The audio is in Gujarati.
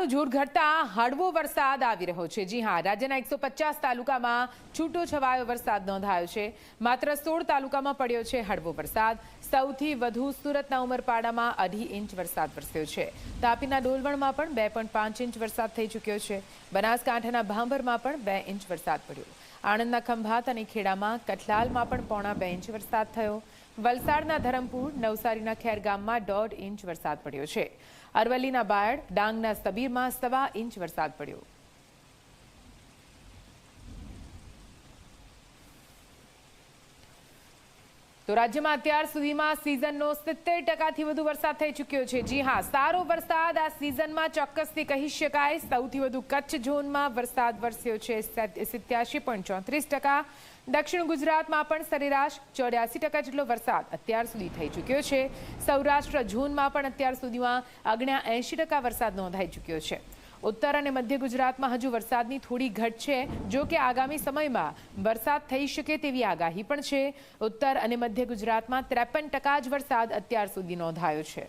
ઉનાળાનું જોર ઘટતા હળવો વરસાદ આવી રહ્યો છે. જી હા, રાજ્યના એકસો તાલુકામાં છૂટો છવાયો વરસાદ નોંધાયો છે. માત્ર સોળ તાલુકામાં પડ્યો છે હળવો વરસાદ. સૌથી વધુ સુરતના ઉમરપાડામાં અઢી ઇંચ વરસાદ વરસ્યો છે. તાપીના ડોલવણમાં પણ બે ઇંચ વરસાદ થઈ ચૂક્યો છે. બનાસકાંઠાના ભાંભરમાં પણ બે ઇંચ વરસાદ પડ્યો. આણંદના ખંભાત અને ખેડામાં કઠલાલમાં પણ પોણા બે ઇંચ વરસાદ થયો. વલસાડના ધરમપુર, નવસારીના ખેરગામમાં દોઢ ઇંચ વરસાદ પડ્યો છે. અરવલ્લીના બાયડ, ડાંગના સબીરમાં સવા ઇંચ વરસાદ પડ્યો. તો રાજ્યમાં અત્યાર સુધીમાં સિઝનનો સિત્તેર ટકાથી વધુ વરસાદ થઈ ચૂક્યો છે. જી હા, સારો વરસાદ આ સિઝનમાં ચોક્કસથી કહી શકાય. સૌથી વધુ કચ્છ ઝોનમાં વરસાદ વરસ્યો છે. સિત્યાસી પોઈન્ટ ચોત્રીસ ટકા. દક્ષિણ ગુજરાતમાં પણ સરેરાશ ચોર્યાસી ટકા જેટલો વરસાદ અત્યાર સુધી થઈ ચૂક્યો છે. સૌરાષ્ટ્ર ઝોનમાં પણ અત્યાર સુધીમાં અગણ્યા એંશી ટકા વરસાદ નોંધાઈ ચૂક્યો છે. ઉત્તર અને મધ્ય ગુજરાતમાં હજુ વરસાદની થોડી ઘટ છે. જો કે આગામી સમયમાં વરસાદ થઈ શકે તેવી આગાહી પણ છે. ઉત્તર અને મધ્ય ગુજરાતમાં ત્રેપન ટકા જ વરસાદ અત્યાર સુધી નોંધાયો છે.